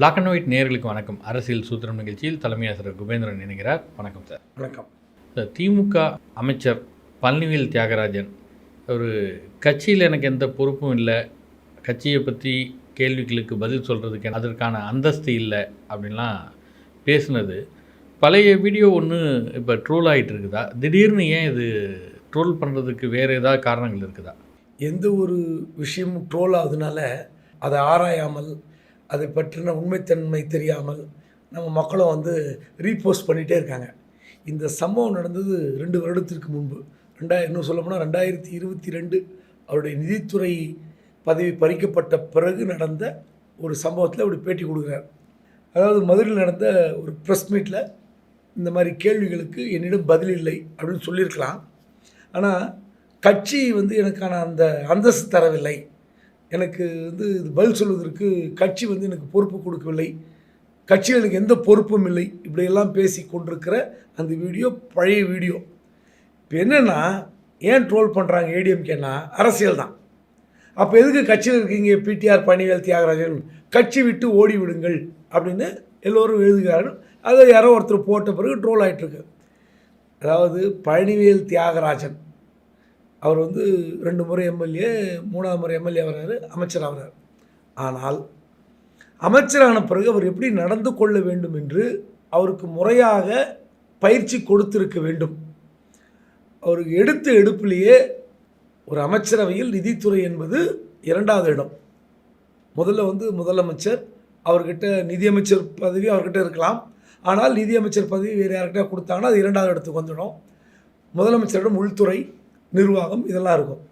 Black and white நேயர்களுக்கு வணக்கம். அரசியல் சூத்திரம் நிகழ்ச்சியில் தலைமை ஆசிரியர் குபேந்திரன் இணைகிறார். வணக்கம் சார். வணக்கம். சார் திமுக அமைச்சர் பழனிவேல் தியாகராஜன் ஒரு கட்சியில் எனக்கு எந்த பொறுப்பும் இல்லை. கட்சியை பற்றி கேள்விகளுக்கு பதில் சொல்கிறதுக்கு அதற்கான அந்தஸ்து இல்லை அப்படின்லாம் பேசுனது. பழைய வீடியோ ஒன்று இப்போ ட்ரோல் ஆகிட்டு இருக்குதா? திடீர்னு ஏன் இது ட்ரோல் பண்ணுறதுக்கு வேறு ஏதாவது காரணங்கள் இருக்குதா? எந்த ஒரு விஷயமும் ட்ரோல் ஆகுதுனால அதை ஆராயாமல் அதை பற்றின உண்மைத்தன்மை தெரியாமல் நம்ம மக்களும் வந்து ரீபோஸ்ட் பண்ணிகிட்டே இருக்காங்க. இந்த சம்பவம் நடந்தது ரெண்டு வருடத்திற்கு முன்பு. ரெண்டாயிரம் இன்னும் சொல்ல போனால் ரெண்டாயிரத்தி இருபத்தி ரெண்டு அவருடைய நிதித்துறை பதவி பறிக்கப்பட்ட பிறகு நடந்த ஒரு சம்பவத்தில் அப்படி பேட்டி கொடுக்குறார். அதாவது மதுரையில் நடந்த ஒரு ப்ரெஸ் மீட்டில் இந்த மாதிரி கேள்விகளுக்கு என்னிடம் பதில் இல்லை அப்படின்னு சொல்லியிருக்கலாம். ஆனால் கட்சி வந்து எனக்கான அந்த அந்தஸ்து தரவில்லை. எனக்கு வந்து இது பதில் சொல்வதற்கு கட்சி வந்து எனக்கு பொறுப்பு கொடுக்கவில்லை. கட்சியில் எனக்கு எந்த பொறுப்பும் இல்லை. இப்படியெல்லாம் பேசி கொண்டிருக்கிற அந்த வீடியோ பழைய வீடியோ. இப்போ என்னென்னா ஏன் ட்ரோல் பண்ணுறாங்க ஏடிஎம்கேனா அரசியல் தான். அப்போ எதுக்கு கட்சியில் இருக்கீங்க பிடிஆர் பணிவேல் தியாகராஜன்? கட்சி விட்டு ஓடி விடுங்கள் அப்படின்னு எல்லோரும் எழுதுகிறார்கள். அதை யாரோ ஒருத்தர் போட்ட பிறகு ட்ரோல் ஆகிட்டுருக்கு அதாவது பழனிவேல் தியாகராஜன். அவர் வந்து ரெண்டு முறை எம்எல்ஏ மூணாவது முறை எம்எல்ஏ வர்றாரு அமைச்சர் ஆகிறார். ஆனால் அமைச்சரான பிறகு அவர் எப்படி நடந்து கொள்ள வேண்டும் என்று அவருக்கு முறையாக பயிற்சி கொடுத்திருக்க வேண்டும். அவருக்கு எடுத்த எடுப்பிலேயே ஒரு அமைச்சரவையில் நிதித்துறை என்பது இரண்டாவது இடம். முதல்ல வந்து முதலமைச்சர் அவர்கிட்ட நிதியமைச்சர் பதவி அவர்கிட்ட இருக்கலாம். ஆனால் நிதியமைச்சர் பதவி வேறு யார்கிட்ட கொடுத்தாங்கன்னா அது இரண்டாவது இடத்துக்கு வந்துடும். முதலமைச்சரிடம் உள்துறை நிர்வாகம் இதெல்லாம் இருக்கும்.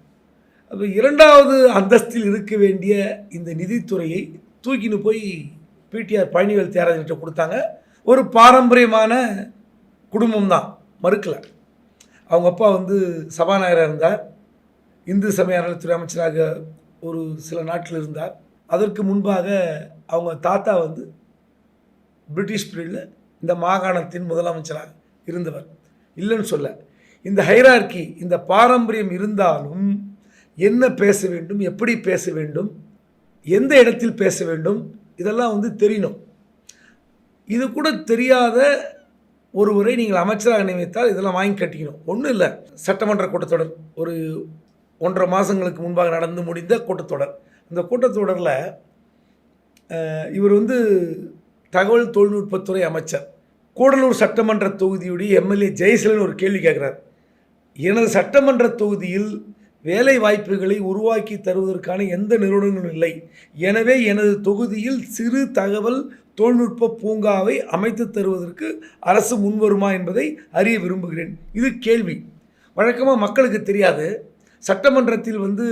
அப்போ இரண்டாவது அந்தஸ்தில் இருக்க வேண்டிய இந்த நிதித்துறையை தூக்கின்னு போய் பிடிஆர் பழனிவேல் தியாகராஜன்கிட்ட கொடுத்தாங்க. ஒரு பாரம்பரியமான குடும்பம் தான். மறுக்கலை. அவங்க அப்பா வந்து சபாநாயகராக இருந்தார். இந்து சமய அறநிலைத்துறை அமைச்சராக ஒரு சில நாட்டில் இருந்தார். அதற்கு முன்பாக அவங்க தாத்தா வந்து பிரிட்டிஷ் பீரியடில் இந்த மாகாணத்தின் முதலமைச்சராக இருந்தவர். இல்லைன்னு சொல்ல. இந்த ஹைரார்கி இந்த பாரம்பரியம் இருந்தாலும் என்ன பேச வேண்டும் எப்படி பேச வேண்டும் எந்த இடத்தில் பேச வேண்டும் இதெல்லாம் வந்து தெரியணும். இது கூட தெரியாத ஒருவரை நீங்கள் அமைச்சராக நியமித்தால் இதெல்லாம் வாங்கி கட்டிக்கணும். ஒன்றும் இல்லை. சட்டமன்ற கூட்டத்தொடர் ஒரு ஒன்றரை மாதங்களுக்கு முன்பாக நடந்து முடிந்த கூட்டத்தொடர். இந்த கூட்டத்தொடரில் இவர் வந்து தகவல் தொழில்நுட்பத்துறை அமைச்சர். கூடலூர் சட்டமன்ற தொகுதியுடைய எம்எல்ஏ ஜெயசீலன் ஒரு கேள்வி கேட்குறார் எனது சட்டமன்ற தொகுதியில் வேலை வாய்ப்புகளை உருவாக்கி தருவதற்கான எந்த நிறுவனங்களும் இல்லை. எனவே எனது தொகுதியில் சிறு தகவல் தொழில்நுட்ப பூங்காவை அமைத்து தருவதற்கு அரசு முன்வருமா என்பதை அறிய விரும்புகிறேன். இது கேள்வி. வழக்கமாக மக்களுக்கு தெரியாது. சட்டமன்றத்தில் வந்து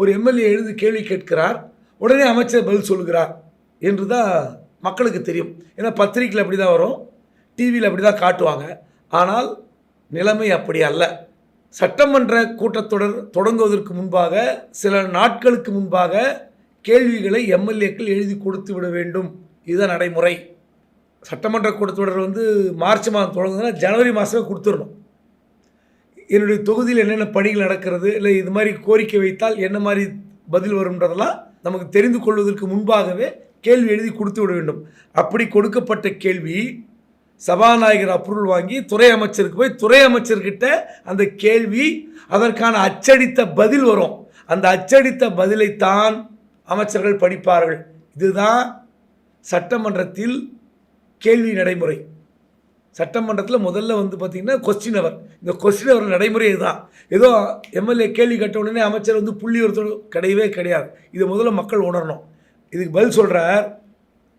ஒரு எம்எல்ஏ எழுதி கேள்வி கேட்கிறார். உடனே அமைச்சர் பதில் சொல்கிறார் என்று தான் மக்களுக்கு தெரியும். ஏன்னா பத்திரிக்கையில் அப்படி தான் வரும். டிவியில் அப்படி தான் காட்டுவாங்க. ஆனால் நிலைமை அப்படி அல்ல. சட்டமன்ற கூட்டத்தொடர் தொடங்குவதற்கு முன்பாக சில நாட்களுக்கு முன்பாக கேள்விகளை எம்எல்ஏக்கள் எழுதி கொடுத்து விட வேண்டும். இதுதான் நடைமுறை. சட்டமன்ற கூட்டத்தொடர் வந்து மார்ச் மாதம் தொடங்குதுன்னா ஜனவரி மாதமே கொடுத்துடணும். என்னுடைய தொகுதியில் என்னென்ன பணிகள் நடக்கிறது இல்லை இது மாதிரி கோரிக்கை வைத்தால் என்ன மாதிரி பதில் வரும்ன்றதெல்லாம் நமக்கு தெரிந்து கொள்வதற்கு முன்பாகவே கேள்வி எழுதி கொடுத்து விட வேண்டும். அப்படி கொடுக்கப்பட்ட கேள்வி சபாநாயகர் அப்ரூவல் வாங்கி துறை அமைச்சருக்கு போய் துறை அமைச்சர்கிட்ட அந்த கேள்வி அதற்கான அச்சடித்த பதில் வரும். அந்த அச்சடித்த பதிலைத்தான் அமைச்சர்கள் படிப்பார்கள். இதுதான் சட்டமன்றத்தில் கேள்வி நடைமுறை. சட்டமன்றத்தில் முதல்ல வந்து பார்த்திங்கன்னா கொஸ்டின் அவர் இந்த கொஸ்டின் அவர் நடைமுறை இதுதான். ஏதோ எம்எல்ஏ கேள்வி கேட்ட உடனே அமைச்சர் வந்து புள்ளி ஒருத்தர் கிடையவே கிடையாது. இது முதல்ல மக்கள் உணரணும். இதுக்கு பதில் சொல்கிறார்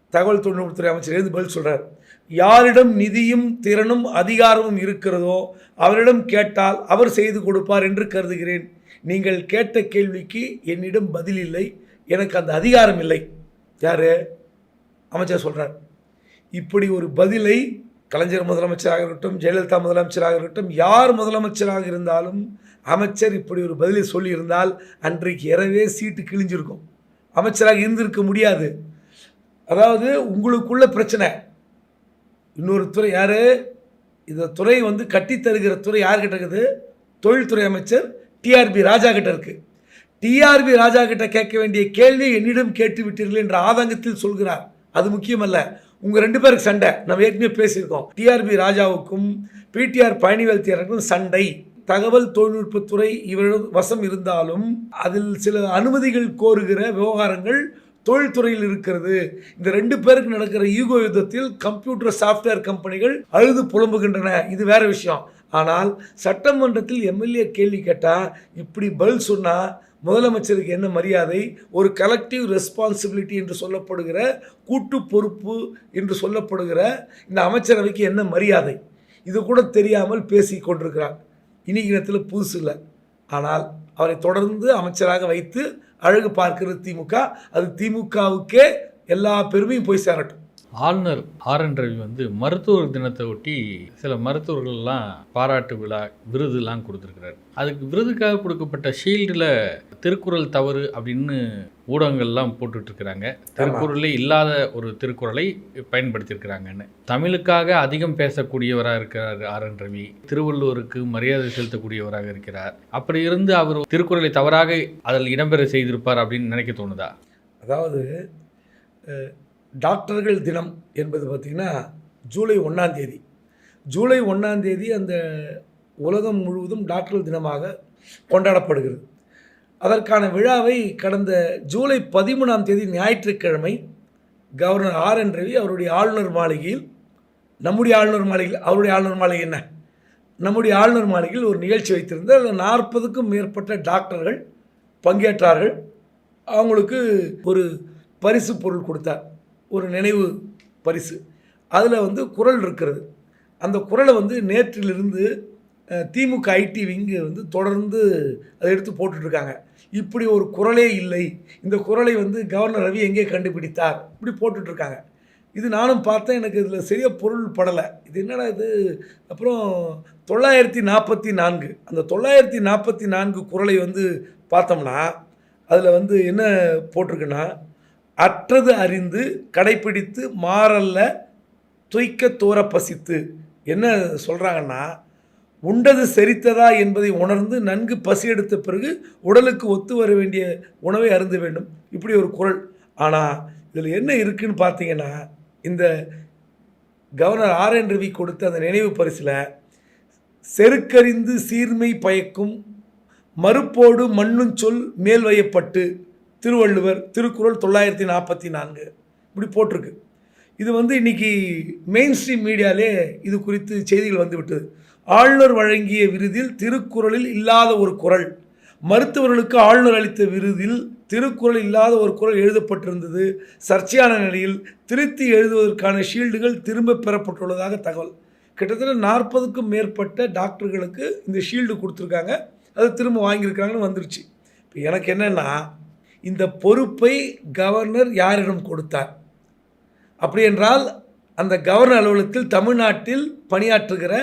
தகவல் தொழில்நுட்பத்துறை அமைச்சர். எழுந்து பதில் சொல்கிறார் யாரிடம் நிதியும் திறனும் அதிகாரமும் இருக்கிறதோ அவரிடம் கேட்டால் அவர் செய்து கொடுப்பார் என்று கருதுகிறேன். நீங்கள் கேட்ட கேள்விக்கு என்னிடம் பதில் இல்லை. எனக்கு அந்த அதிகாரம் இல்லை. யார்? அமைச்சர் சொல்கிறார் இப்படி ஒரு பதிலை கலைஞர் முதலமைச்சராக இருக்கட்டும் ஜெயலலிதா முதலமைச்சராக இருக்கட்டும் யார் முதலமைச்சராக இருந்தாலும் அமைச்சர் இப்படி ஒரு பதிலை சொல்லியிருந்தால் அன்றைக்கு இரவே சீட்டு கிழிஞ்சிருக்கும். அமைச்சராக இருந்திருக்க முடியாது. அதாவது உங்களுக்குள்ள பிரச்சனை. இன்னொரு துறை யார்? இந்த துறை வந்து கட்டித்தருகிற துறை யார்கிட்ட இருக்குது? தொழில்துறை அமைச்சர் டிஆர்பி ராஜா கிட்ட இருக்குது டிஆர்பி ராஜா கிட்ட கேட்க வேண்டிய கேள்வி என்னிடம் கேட்டு விட்டீர்கள் என்ற ஆதங்கத்தில் சொல்கிறார். அது முக்கியமல்ல. உங்கள் ரெண்டு பேருக்கு சண்டை. நம்ம ஏற்கனவே பேசியிருக்கோம். டிஆர்பி ராஜாவுக்கும் பிடிஆர் பழனிவேல் சண்டை. தகவல் தொழில்நுட்பத்துறை இவரிடம் வசம் இருந்தாலும் அதில் சில அனுமதிகள் கோருகிற விவகாரங்கள் தொழில்துறையில் இருக்கிறது இந்த ரெண்டு பேருக்கு நடக்கிற ஈகோ யுத்தத்தில் கம்ப்யூட்டர் சாஃப்ட்வேர் கம்பெனிகள் அழுது புலம்புகின்றன. இது வேற விஷயம். ஆனால் சட்டமன்றத்தில் எம்எல்ஏ கேள்வி கேட்டால் இப்படி பதில் சொன்னால் முதலமைச்சருக்கு என்ன மரியாதை? ஒரு கலெக்டிவ் ரெஸ்பான்சிபிலிட்டி என்று சொல்லப்படுகிற கூட்டு பொறுப்பு என்று சொல்லப்படுகிற இந்த அமைச்சரவைக்கு என்ன மரியாதை? இது கூட தெரியாமல் பேசி கொண்டிருக்கிறார். இன்னைக்கு இனத்தில் புதுசு இல்லை. ஆனால் அவரை தொடர்ந்து அமைச்சராக வைத்து அழகு பார்க்கிறது திமுக அது திமுகவுக்கே எல்லா பெருமையும் போய் சேரட்டும். ஆளுநர் ஆர் என் ரவி வந்து மருத்துவர் தினத்தை ஒட்டி சில மருத்துவர்கள்லாம் பாராட்டு விழா விருதுலாம் கொடுத்துருக்கிறார். அதுக்கு விருதுக்காக கொடுக்கப்பட்ட ஷீல்டில் திருக்குறள் தவறு அப்படின்னு ஊடகங்கள்லாம் போட்டுட்ருக்கிறாங்க. திருக்குறளே இல்லாத ஒரு திருக்குறளை பயன்படுத்தியிருக்கிறாங்கன்னு. தமிழுக்காக அதிகம் பேசக்கூடியவராக இருக்கிறார் ஆர் என் ரவி திருவள்ளுவருக்கு மரியாதை செலுத்தக்கூடியவராக இருக்கிறார். அப்படி இருந்து அவர் திருக்குறளை தவறாக அதில் இடம்பெற செய்திருப்பார் அப்படின்னு நினைக்க தோணுதா? அதாவது டாக்டர்கள் தினம் என்பது பார்த்திங்கன்னா ஜூலை ஒன்றாம் தேதி. ஜூலை ஒன்றாம் தேதி அந்த உலகம் முழுவதும் டாக்டர்கள் தினமாக கொண்டாடப்படுகிறது. அதற்கான விழாவை கடந்த ஜூலை பதிமூணாம் தேதி ஞாயிற்றுக்கிழமை கவர்னர் ஆர் என் ரவி அவருடைய ஆளுநர் மாளிகையில் நம்முடைய ஆளுநர் மாளிகையில் அவருடைய ஆளுநர் மாளிகை என்ன? நம்முடைய ஆளுநர் மாளிகையில் ஒரு நிகழ்ச்சி வைத்திருந்தார். அதில் நாற்பதுக்கும் மேற்பட்ட டாக்டர்கள் பங்கேற்றார்கள். அவங்களுக்கு ஒரு பரிசு பொருள் கொடுத்தார். ஒரு நினைவு பரிசு. அதில் வந்து குரல் இருக்கிறது. அந்த குரலை வந்து நேற்றிலிருந்து திமுக ஐடி விங்கு வந்து தொடர்ந்து அதை எடுத்து போட்டுட்ருக்காங்க. இப்படி ஒரு குரலே இல்லை. இந்த குரலை வந்து கவர்னர் ரவி எங்கே கண்டுபிடித்தார்? இப்படி போட்டுட்ருக்காங்க. இது நானும் பார்த்தேன். எனக்கு இதில் சரியாக பொருள் படலை. இது என்னடா இது? அப்புறம் தொள்ளாயிரத்தி நாற்பத்தி நான்கு. அந்த தொள்ளாயிரத்தி நாற்பத்தி நான்கு குரலை வந்து பார்த்தோம்னா அதில் வந்து என்ன போட்டிருக்குன்னா அற்றது அறிந்து கடைப்பிடித்து மாறல்ல துய்க்க தூர பசித்து. என்ன சொல்கிறாங்கன்னா உண்டது செரித்ததா என்பதை உணர்ந்து நன்கு பசி எடுத்த பிறகு உடலுக்கு ஒத்து வர வேண்டிய உணவை அருந்த வேண்டும். இப்படி ஒரு குரல். ஆனால் இதில் என்ன இருக்குன்னு பார்த்தீங்கன்னா இந்த கவர்னர் ஆர் என் ரவி கொடுத்த அந்த நினைவு பரிசில் செருக்கறிந்து சீர்மை பயக்கும் மறுப்போடு மண்ணும் சொல் மேல் வையப்பட்டு திருவள்ளுவர் திருக்குறள் தொள்ளாயிரத்தி நாற்பத்தி நான்கு. இப்படி போட்டிருக்கு. இது வந்து இன்னைக்கு மெயின் ஸ்ட்ரீம் மீடியாலே இது குறித்து செய்திகள் வந்துவிட்டது ஆளுநர் வழங்கிய விருதில் திருக்குறளில் இல்லாத ஒரு குறள். மருத்துவர்களுக்கு ஆளுநர் அளித்த விருதில் திருக்குறள் இல்லாத ஒரு குறள் எழுதப்பட்டிருந்தது. சர்ச்சையான நிலையில் திருத்தி எழுதுவதற்கான ஷீல்டுகள் திரும்ப பெறப்பட்டுள்ளதாக தகவல். கிட்டத்தட்ட நாற்பதுக்கும் மேற்பட்ட டாக்டர்களுக்கு இந்த ஷீல்டு கொடுத்துருக்காங்க. அதை திரும்ப வாங்கியிருக்காங்கன்னு வந்துருச்சு. இப்போ எனக்கு என்னென்னா இந்த பொறுப்பை கவர்னர் யாரிடம் கொடுத்தார்? அப்படி என்றால் அந்த கவர்னர் அலுவலகத்தில் தமிழ்நாட்டில் பணியாற்றுகிற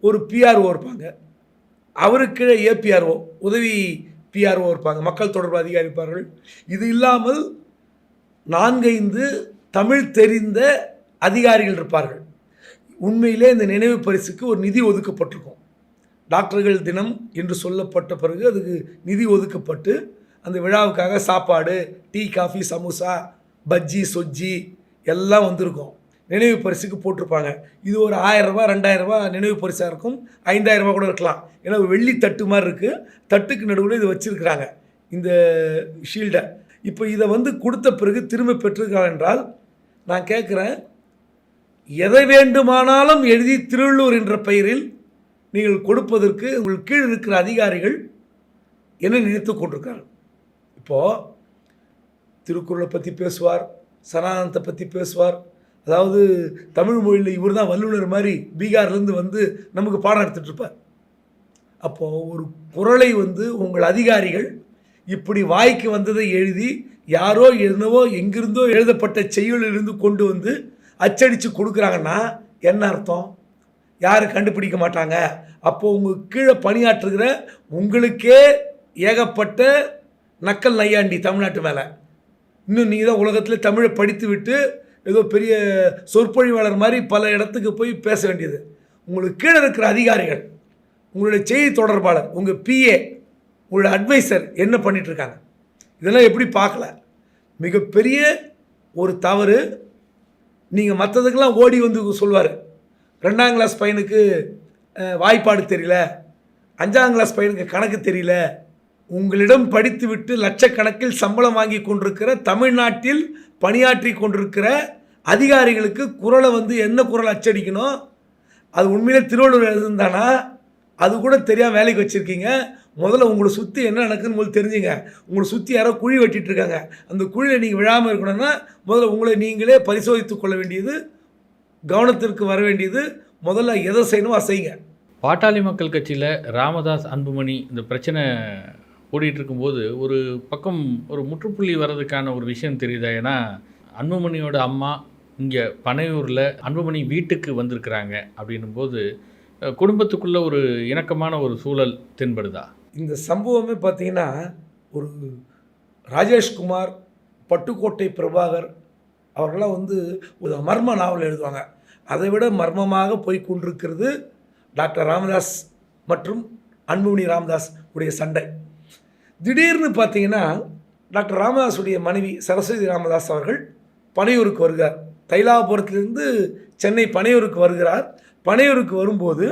ஒரு பிஆர்ஓ இருப்பாங்க. அவருக்கு ஏபிஆர்ஓ உதவி பிஆர்ஓ இருப்பாங்க. மக்கள் தொடர்பு அதிகாரி இருப்பார்கள் இது இல்லாமல் நான்கைந்து தமிழ் தெரிந்த அதிகாரிகள் இருப்பார்கள். உண்மையிலே இந்த நினைவு பரிசுக்கு ஒரு நிதி ஒதுக்கப்பட்டிருக்கும். டாக்டர்கள் தினம் என்று சொல்லப்பட்ட பிறகு அதுக்கு நிதி ஒதுக்கப்பட்டு அந்த விழாவுக்காக சாப்பாடு டீ காஃபி சமோசா பஜ்ஜி சொஜ்ஜி எல்லாம் வந்திருக்கும். நினைவு பரிசுக்கு போட்டிருப்பாங்க. இது ஒரு ஆயிரம் ரெண்டாயிரரூபா ரெண்டாயிரம் நினைவு பரிசாக இருக்கும். ஐந்தாயிரம் ரூபாய் கூட இருக்கலாம். ஏன்னா வெள்ளி தட்டு மாதிரி இருக்குது தட்டுக்கு நடுவில் இது வச்சுருக்கிறாங்க. இந்த ஷீல்டை இப்போ இதை வந்து கொடுத்த பிறகு திரும்ப பெற்றிருக்காங்க என்றால் நான் கேட்குறேன் எதை வேண்டுமானாலும் எழுதி திருவள்ளூர் என்ற பெயரில் நீங்கள் கொடுப்பதற்கு உங்கள் கீழ் இருக்கிற அதிகாரிகள் என்ன நினைத்து கொண்டிருக்கிறார்கள். இப்போது திருக்குறளை பற்றி பேசுவார் சனாதனத்தை பற்றி பேசுவார். அதாவது தமிழ் மொழியில் இவர் தான் வல்லுநர் மாதிரி பீகார்லேருந்து வந்து நமக்கு பாடம் எடுத்துகிட்ருப்பார் அப்போது ஒரு குரலை வந்து உங்கள் அதிகாரிகள் இப்படி வாய்க்கு வந்ததை எழுதி யாரோ என்னவோ எங்கிருந்தோ எழுதப்பட்ட செய்யுளிலிருந்து கொண்டு வந்து அச்சடித்து கொடுக்குறாங்கன்னா என்ன அர்த்தம்? யாரும் கண்டுபிடிக்க மாட்டாங்க? அப்போது உங்கள் கீழே பணியாற்றுகிற உங்களுக்கே ஏகப்பட்ட நக்கல் நையாண்டி தமிழ்நாட்டு மேலே. இன்னும் நீங்கள் தான் உலகத்தில் தமிழை படித்து விட்டு ஏதோ பெரிய சொற்பொழிவாளர் மாதிரி பல இடத்துக்கு போய் பேச வேண்டியது. உங்களுக்கு கீழே இருக்கிற அதிகாரிகள் உங்களுடைய செய்தி தொடர்பாளர் உங்கள் பிஏ உங்களுடைய அட்வைசர் என்ன பண்ணிகிட்ருக்காங்க இதெல்லாம் எப்படி பார்க்கல? மிகப்பெரிய ஒரு தவறு. நீங்கள் மற்றதுக்கெல்லாம் ஓடி வந்து சொல்லுவார். ரெண்டாம் கிளாஸ் பையனுக்கு வாய்ப்பாடு தெரியல. அஞ்சாம் கிளாஸ் பையனுக்கு கணக்கு தெரியல. உங்களிடம் படித்துவிட்டு லட்சக்கணக்கில் சம்பளம் வாங்கி கொண்டிருக்கிற தமிழ்நாட்டில் பணியாற்றி கொண்டிருக்கிற அதிகாரிகளுக்கு குரலை வந்து என்ன குரல் அச்சடிக்கணும்? அது உண்மையிலே திருவள்ளுவர் எழுதுந்தானா அது கூட தெரியாமல் வேலைக்கு வச்சுருக்கீங்க. முதல்ல உங்களை சுற்றி என்ன நடக்குதுன்னு உங்களுக்கு தெரிஞ்சுங்க. உங்களை சுற்றி யாரோ குழி வெட்டிகிட்ருக்காங்க அந்த குழியில் நீங்கள் விழாமல் இருக்கணும்னா முதல்ல உங்களை நீங்களே பரிசோதித்து கொள்ள வேண்டியது கவனத்திற்கு வர வேண்டியது. முதல்ல எதை செய்யணுமோ அதை செய்யுங்க. பாட்டாளி மக்கள் கட்சியில் ராமதாஸ் அன்புமணி இந்த பிரச்சனை ஓடிட்டு இருக்கும்போது ஒரு பக்கம் ஒரு முற்றுப்புள்ளி வர்றதுக்கான ஒரு விஷயம் தெரியுதா? ஏன்னா அன்புமணியோட அம்மா இங்கே பனையூரில் அன்புமணி வீட்டுக்கு வந்திருக்கிறாங்க அப்படின்னும் போது ஒரு இணக்கமான ஒரு சூழல் தென்படுதா? இந்த சம்பவமே பார்த்தீங்கன்னா ஒரு ராஜேஷ்குமார் பட்டுக்கோட்டை பிரபாகர் அவர்களாம் வந்து ஒரு மர்ம நாவல் எழுதுவாங்க. அதை விட மர்மமாக போய் கொண்டிருக்கிறது டாக்டர் ராமதாஸ் மற்றும் அன்புமணி ராமதாஸ் உடைய சண்டை. திடீர்னு பார்த்தீங்கன்னா டாக்டர் ராமதாஸுடைய மனைவி சரஸ்வதி ராமதாஸ் அவர்கள் பனையூருக்கு வருகிறார் தைலாபுரத்திலிருந்து சென்னை பனையூருக்கு வருகிறார். பனையூருக்கு வரும்போது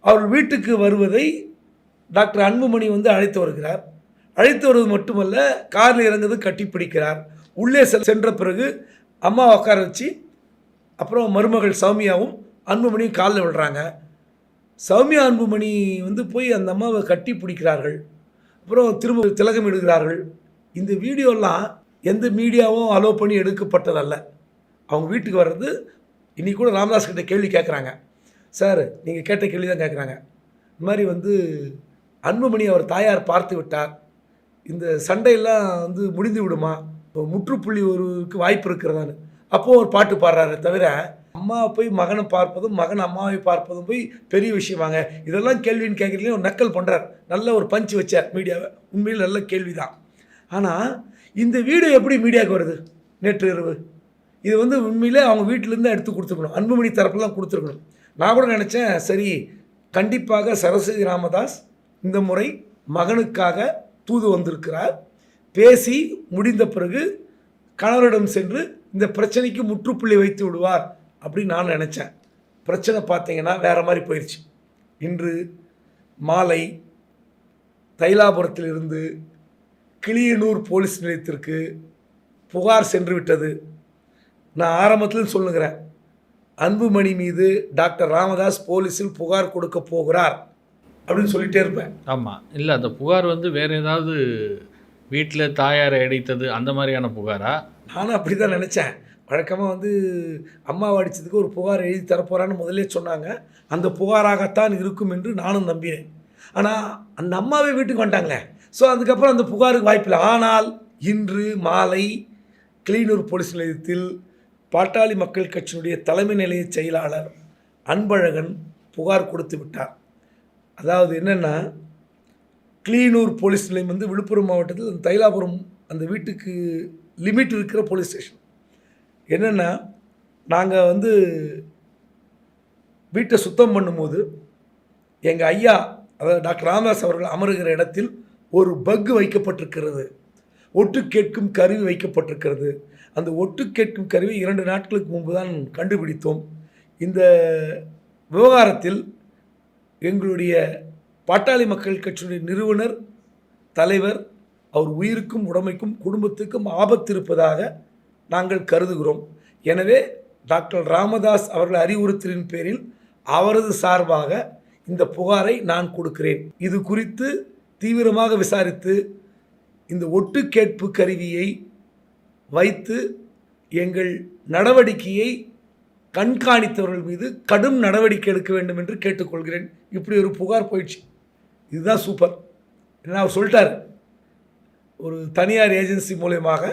அவர் வீட்டுக்கு வருவதை டாக்டர் அன்புமணி வந்து அழைத்து வருகிறார். அழைத்து வருவது மட்டுமல்ல காரில் இறங்குறதும் கட்டி பிடிக்கிறார். உள்ளே செல் சென்ற பிறகு அம்மா உட்கார வச்சு அப்புறம் மருமகள் சௌமியாவும் அன்புமணியும் காலில் விடுறாங்க சௌமியா அன்புமணி வந்து போய் அந்த அம்மாவை கட்டி பிடிக்கிறார்கள். அப்புறம் திரும்ப திலகம் இடுகிறார்கள் இந்த வீடியோலாம் எந்த மீடியாவும் அலோவ் பண்ணி எடுக்கப்பட்டதல்ல. அவங்க வீட்டுக்கு வர்றது இன்றைக்கி கூட ராமதாஸ் கிட்ட கேள்வி கேட்குறாங்க சார் நீங்கள் கேட்ட கேள்வி தான் கேட்குறாங்க இந்த மாதிரி வந்து அன்புமணி அவர் தாயார் பார்த்து விட்டார். இந்த சண்டையெல்லாம் வந்து முடிந்து விடுமா? இப்போ முற்றுப்புள்ளி ஒருவருக்கு வாய்ப்பு இருக்கிறதான்னு. அப்போது ஒரு பாட்டு பாடுறாரு தவிர அம்மா போய் மகனை பார்ப்பதும் மகன் அம்மாவை பார்ப்பதும் போய் பெரிய விஷயமாங்க. இதெல்லாம் கேள்வின்னு கேட்குறதுலேயும் ஒரு நக்கல் பண்ணுறார் நல்ல ஒரு பஞ்ச் வச்சார் மீடியாவை. உண்மையில் நல்ல கேள்வி தான் ஆனால் இந்த வீடியோ எப்படி மீடியாவுக்கு வருது? நேற்று இரவு. இது வந்து உண்மையில் அவங்க வீட்டிலேருந்து எடுத்து கொடுத்துருக்கணும். அன்புமணி தரப்புலாம் கொடுத்துருக்கணும். நான் கூட நினச்சேன் சரி கண்டிப்பாக சரஸ்வதி ராமதாஸ் இந்த முறை மகனுக்காக தூது வந்திருக்கிறார். பேசி முடிந்த பிறகு கணவரிடம் சென்று இந்த பிரச்சனைக்கு முற்றுப்புள்ளி வைத்து விடுவார். அப்படின்னு நான் நினச்சேன். பிரச்சனை பார்த்தீங்கன்னா வேறு மாதிரி போயிடுச்சு இன்று மாலை தைலாபுரத்திலிருந்து கிளியனூர் போலீஸ் நிலையத்திற்கு புகார் சென்று விட்டது. நான் ஆரம்பத்தில் சொல்லுகிறேன் அன்புமணி மீது டாக்டர் ராமதாஸ் போலீஸில் புகார் கொடுக்க போகிறார் அப்படின்னு சொல்லிட்டே இருப்பேன். ஆமாம் இல்லை அந்த புகார் வந்து வேறு ஏதாவது வீட்டில் தாயாரை அடித்தது அந்த மாதிரியான புகாரா? நானும் அப்படி தான் நினச்சேன். வழக்கமாக வந்து அம்மாவை அடித்ததுக்கு ஒரு புகார் எழுதி தரப்போகிறான்னு முதலே சொன்னாங்க. அந்த புகாராகத்தான் இருக்கும் என்று நானும் நம்பினேன். ஆனால் அந்த அம்மாவே வீட்டுக்கு வந்துட்டாங்களே. ஸோ அதுக்கப்புறம் அந்த புகாருக்கு வாய்ப்பில்லை ஆனால் இன்று மாலை கிளீனூர் போலீஸ் நிலையத்தில் பாட்டாளி மக்கள் கட்சியினுடைய தலைமை நிலைய செயலாளர் அன்பழகன் புகார் கொடுத்து விட்டார். அதாவது என்னென்னா கிளீனூர் போலீஸ் நிலையம் வந்து விழுப்புரம் மாவட்டத்தில் அந்த தைலாபுரம் அந்த வீட்டுக்கு லிமிட் இருக்கிற போலீஸ் ஸ்டேஷன். என்னென்னா நாங்கள் வந்து வீட்டை சுத்தம் பண்ணும்போது எங்கள் ஐயா அதாவது டாக்டர் ராமதாஸ் அவர்கள் அமருகிற இடத்தில் ஒரு பக் வைக்கப்பட்டிருக்கிறது. ஒட்டு கேட்கும் கருவி வைக்கப்பட்டிருக்கிறது. அந்த ஒட்டு கேட்கும் கருவி இரண்டு நாட்களுக்கு முன்பு தான் கண்டுபிடித்தோம். இந்த விவகாரத்தில் எங்களுடைய பாட்டாளி மக்கள் கட்சியினுடைய நிறுவனர் தலைவர் அவர் உயிருக்கும் உடமைக்கும் குடும்பத்துக்கும் ஆபத்து இருப்பதாக நாங்கள் கருதுகிறோம். எனவே டாக்டர் ராமதாஸ் அவர்கள் அறிவுறுத்தலின் பேரில் அவரது சார்பாக இந்த புகாரை நான் கொடுக்கிறேன். இது குறித்து தீவிரமாக விசாரித்து இந்த ஒட்டு கேட்பு கருவியை வைத்து எங்கள் நடவடிக்கையை கண்காணித்தவர்கள் மீது கடும் நடவடிக்கை எடுக்க வேண்டும் என்று கேட்டுக்கொள்கிறேன். இப்படி ஒரு புகார் போயிடுச்சு. இதுதான் சூப்பர். ஏன்னா அவர் சொல்லிட்டார். ஒரு தனியார் ஏஜென்சி மூலயமாக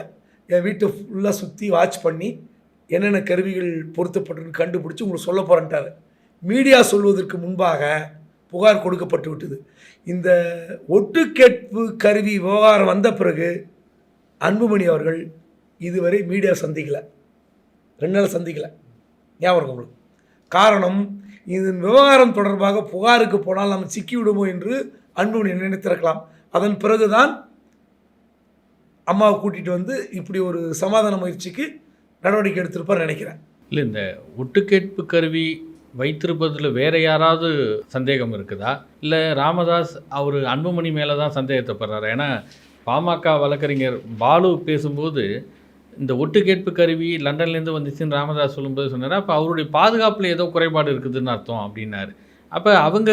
என் வீட்டை ஃபுல்லாக சுற்றி வாட்ச் பண்ணி என்னென்ன கருவிகள் பொருத்தப்பட்டிருக்கு கண்டுபிடிச்சி உங்களுக்கு சொல்ல போகிறேன்ட்டார் மீடியா சொல்வதற்கு முன்பாக புகார் கொடுக்கப்பட்டு விட்டது. இந்த ஒட்டுக்கேட்பு கருவி விவகாரம் வந்த பிறகு அன்புமணி அவர்கள் இதுவரை மீடியா சந்திக்கலை. ரெண்டு நாள் சந்திக்கலை. ஞாபகம் உங்களுக்கு. காரணம் இதன் விவகாரம் தொடர்பாக புகாருக்கு போனால் நம்ம சிக்கிவிடுமோ என்று அன்புமணி நினைத்திருக்கலாம். அதன் பிறகுதான் அம்மாவை கூட்டிகிட்டு வந்து இப்படி ஒரு சமாதான முயற்சிக்கு நடவடிக்கை எடுத்திருப்பார் நினைக்கிறேன். இல்லை இந்த ஒட்டுக்கேட்பு கருவி வைத்திருப்பதில் வேற யாராவது சந்தேகம் இருக்குதா? இல்லை ராமதாஸ் அவர் அன்புமணி மேலே தான் சந்தேகத்தைப்படுறாரு ஏன்னா பாமக வழக்கறிஞர் பாலு பேசும்போது இந்த ஒட்டுக்கேட்பு கருவி லண்டன்லேருந்து வந்துச்சுன்னு ராமதாஸ் சொல்லும்போது சொன்னார். அப்போ அவருடைய பாதுகாப்பில் ஏதோ குறைபாடு இருக்குதுன்னு அர்த்தம் அப்படின்னாரு. அப்போ அவங்க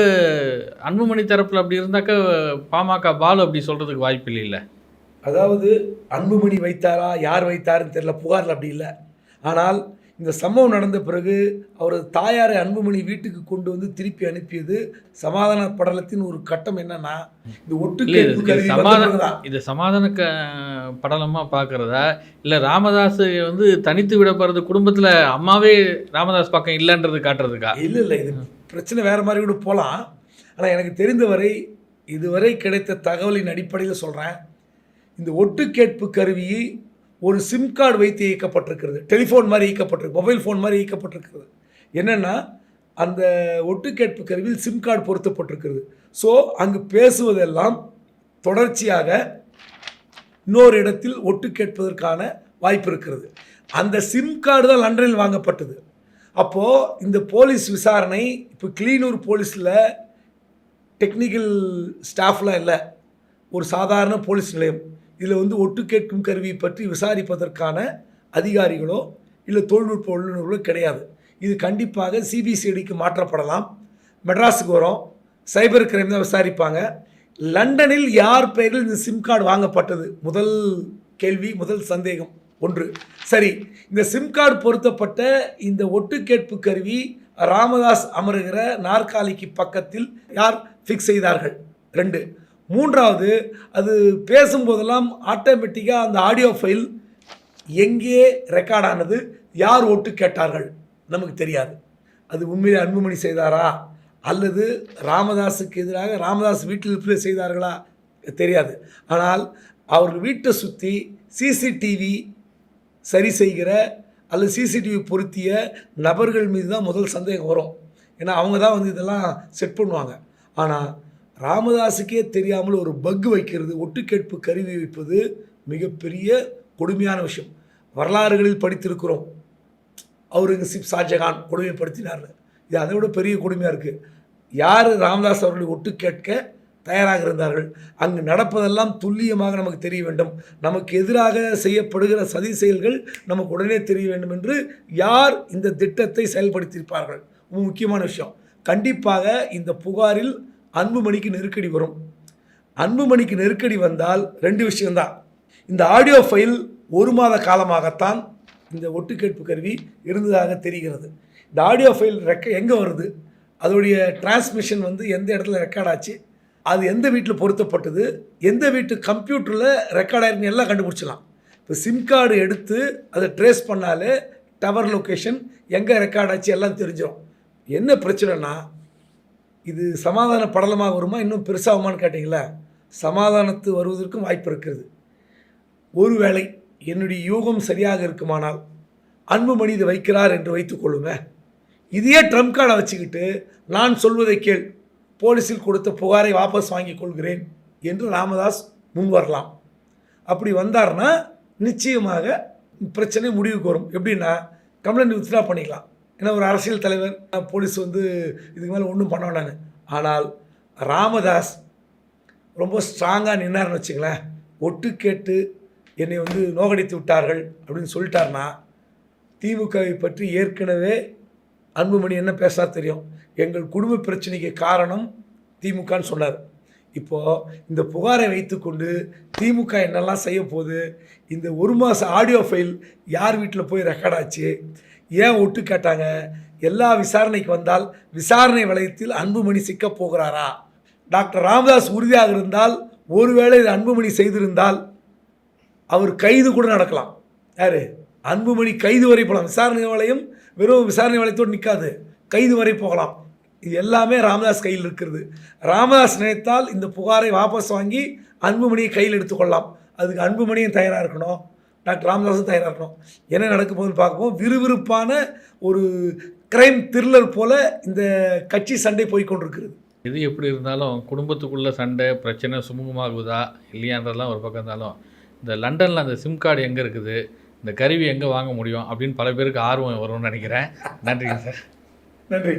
அன்புமணி தரப்பில் அப்படி இருந்தாக்க பாமக பாலு அப்படி சொல்கிறதுக்கு வாய்ப்பு இல்லைல்ல அதாவது அன்புமணி வைத்தாரா யார் வைத்தாருன்னு தெரியல புகாரில் அப்படி இல்லை. ஆனால் இந்த சம்பவம் நடந்த பிறகு அவரது தாயாரை அன்புமணி வீட்டுக்கு கொண்டு வந்து திருப்பி அனுப்பியது சமாதான படலத்தின் ஒரு கட்டம் என்னன்னா இந்த ஒட்டு சமாதான. இது சமாதான க படலமாக பார்க்குறதா இல்லை ராமதாஸ் வந்து தனித்து விடப்படுறது குடும்பத்தில் அம்மாவே ராமதாஸ் பக்கம் இல்லைன்றது காட்டுறதுக்கா? இல்லை இல்லை இது பிரச்சனை வேற மாதிரி கூட போகலாம் ஆனால் எனக்கு தெரிந்தவரை இதுவரை கிடைத்த தகவலின் அடிப்படையில் சொல்கிறேன் இந்த ஒட்டு கேட்பு கருவியை ஒரு சிம் கார்டு வைத்து இயக்கப்பட்டிருக்கிறது. டெலிஃபோன் மாதிரி இயக்கப்பட்டிருக்கு. மொபைல் ஃபோன் மாதிரி இயக்கப்பட்டிருக்கிறது. என்னென்னா அந்த ஒட்டு கேட்பு கருவியில் சிம் கார்டு பொருத்தப்பட்டிருக்கிறது. ஸோ அங்கு பேசுவதெல்லாம் தொடர்ச்சியாக இன்னொரு இடத்தில் ஒட்டு கேட்பதற்கான வாய்ப்பு இருக்கிறது. அந்த சிம் கார்டு தான் லண்டனில் வாங்கப்பட்டது. அப்போது இந்த போலீஸ் விசாரணை இப்போ கிளீனூர் போலீஸில் டெக்னிக்கல் ஸ்டாஃப்லாம் இல்லை. ஒரு சாதாரண போலீஸ் நிலையம். இதில் வந்து ஒட்டு கேட்கும் கருவி பற்றி விசாரிப்பதற்கான அதிகாரிகளோ இல்லை தொழில்நுட்ப வல்லுநர்களோ கிடையாது. இது கண்டிப்பாக சிபிசிஐடிக்கு மாற்றப்படலாம். மெட்ராஸுக்கு வரும். சைபர் கிரைம் தான் விசாரிப்பாங்க. லண்டனில் யார் பெயரில் இந்த சிம் கார்டு வாங்கப்பட்டது? முதல் கேள்வி முதல் சந்தேகம் ஒன்று. சரி இந்த சிம் கார்டு பொருத்தப்பட்ட இந்த ஒட்டு கேட்பு கருவி ராமதாஸ் அமருகிற நாற்காலிக்கு பக்கத்தில் யார் ஃபிக்ஸ் செய்தார்கள்? ரெண்டு. மூன்றாவது அது பேசும்போதெல்லாம் ஆட்டோமேட்டிக்காக அந்த ஆடியோ ஃபைல் எங்கே ரெக்கார்ட் ஆனது யார் ஒட்டு கேட்டார்கள் நமக்கு தெரியாது. அது உண்மையிலே அன்புமணி செய்தாரா? அல்லது ராமதாஸுக்கு எதிராக ராமதாஸ் வீட்டில் இருப்பதை செய்தார்களா? தெரியாது. ஆனால் அவர்கள் வீட்டை சுற்றி சிசிடிவி சரி செய்கிற அல்லது சிசிடிவி பொருத்திய நபர்கள் மீது தான் முதல் சந்தேகம் வரும். ஏன்னா அவங்க தான் வந்து இதெல்லாம் செட் பண்ணுவாங்க. ஆனால் ராமதாஸுக்கே தெரியாமல் ஒரு பக் வைக்கிறது ஒட்டுக்கேட்பு கருவி வைப்பது மிகப்பெரிய கொடுமையான விஷயம். வரலாறுகளில் படித்திருக்கிறோம். அவுரங்கசீப் ஷாஜகான் கொடுமைப்படுத்தினார்னு. இது அதை விட பெரிய கொடுமையாக இருக்குது யார் ராமதாஸ் அவர்களை ஒட்டு கேட்க தயாராக இருந்தார்கள்? அங்கு நடப்பதெல்லாம் துல்லியமாக நமக்கு தெரிய வேண்டும். நமக்கு எதிராக செய்யப்படுகிற சதி செயல்கள் நமக்கு உடனே தெரிய வேண்டும் என்று யார் இந்த திட்டத்தை செயல்படுத்தியிருப்பார்கள்? முக்கியமான விஷயம். கண்டிப்பாக இந்த புகாரில் அன்புமணிக்கு நெருக்கடி வரும். அன்புமணிக்கு நெருக்கடி வந்தால் ரெண்டு விஷயம்தான். இந்த ஆடியோ ஃபைல் ஒரு மாத காலமாகத்தான் இந்த ஒட்டுக்கேட்பு கருவி இருந்ததாக தெரிகிறது. இந்த ஆடியோ ஃபைல் ரெக்க எங்கே வருது? அதோடைய டிரான்ஸ்மிஷன் வந்து எந்த இடத்துல ரெக்கார்ட் ஆச்சு? அது எந்த வீட்டில் பொருத்தப்பட்டது? எந்த வீட்டு கம்ப்யூட்டரில் ரெக்கார்ட் ஆயிருக்குன்னு எல்லாம் கண்டுபிடிச்சலாம் இப்போ சிம் கார்டு எடுத்து அதை ட்ரேஸ் பண்ணாலே டவர் லொக்கேஷன் எங்கே ரெக்கார்ட் ஆச்சு எல்லாம் தெரிஞ்சிடும் என்ன பிரச்சனைனா இது சமாதான படலமாக வருமா? இன்னும் பெருசாகுமான்னு கேட்டிங்களா? சமாதானத்து வருவதற்கும் வாய்ப்பு இருக்கிறது. ஒருவேளை என்னுடைய யூகம் சரியாக இருக்குமானால் அன்புமணி இதை வைக்கிறார் என்று வைத்துக்கொள்ளுங்க இதையே ட்ரம்ப் கார்டை வச்சுக்கிட்டு நான் சொல்வதை கேள் போலீஸில் கொடுத்த புகாரை வாபஸ் வாங்கிக் கொள்கிறேன் என்று ராமதாஸ் முன் வரலாம். அப்படி வந்தார்னா நிச்சயமாக பிரச்சனை முடிவுக்கு வரும். எப்படின்னா கம்ப்ளைண்ட் வித்ட்ரா பண்ணிக்கலாம். ஏன்னா ஒரு அரசியல் தலைவர் போலீஸ் வந்து இதுக்கு மேலே ஒன்றும் பண்ண வேண்டாங்க ஆனால் ராமதாஸ் ரொம்ப ஸ்ட்ராங்காக நின்னார்னு வச்சுங்களேன் ஒட்டு கேட்டு என்னை வந்து நோகடித்து விட்டார்கள் அப்படின்னு சொல்லிட்டாருன்னா திமுகவை பற்றி ஏற்கனவே அன்புமணி என்ன பேசா தெரியும்? எங்கள் குடும்ப பிரச்சனைக்கு காரணம் திமுகன்னு சொன்னார். இப்போது இந்த புகாரை வைத்துக்கொண்டு திமுக என்னெல்லாம் செய்ய போகுது? இந்த ஒரு மாத ஆடியோ ஃபைல் யார் வீட்டில் போய் ரெக்கார்ட் ஆச்சு? ஏன் ஒட்டு கேட்டாங்க? எல்லா விசாரணைக்கு வந்தால் விசாரணை வளையத்தில் அன்புமணி சிக்கப் போகிறாரா? டாக்டர் ராமதாஸ் உறுதியாக இருந்தால் ஒருவேளை இது அன்புமணி செய்திருந்தால் அவர் கைது கூட நடக்கலாம். யார்? அன்புமணி கைது வரை போகலாம். விசாரணை வளையம் வெறும் விசாரணை வளையத்தோடு நிற்காது. கைது வரை போகலாம். இது எல்லாமே ராமதாஸ் கையில் இருக்கிறது. ராமதாஸ் நினைத்தால் இந்த புகாரை வாபஸ் வாங்கி அன்புமணியை கையில் எடுத்துக்கொள்ளலாம். அதுக்கு அன்புமணியும் தயாராக இருக்கணும். டாக்டர் ராமதாஸும் தயாராக இருக்கணும் என்ன நடக்க போகுதுன்னு பார்க்கும்போது விறுவிறுப்பான ஒரு கிரைம் த்ரில்லர் போல இந்த கட்சி சண்டை போய் கொண்டிருக்கிறது. எது எப்படி இருந்தாலும் குடும்பத்துக்குள்ள சண்டை பிரச்சனை சுமூகமாகுதா இல்லையான்றதெல்லாம் ஒரு பக்கம் இருந்தாலும் இந்த லண்டனில் அந்த சிம் கார்டு எங்கே இருக்குது இந்த கருவி எங்கே வாங்க முடியும் அப்படின்னு பல பேருக்கு ஆர்வம் வரும்னு நினைக்கிறேன். நன்றிங்க சார். நன்றி.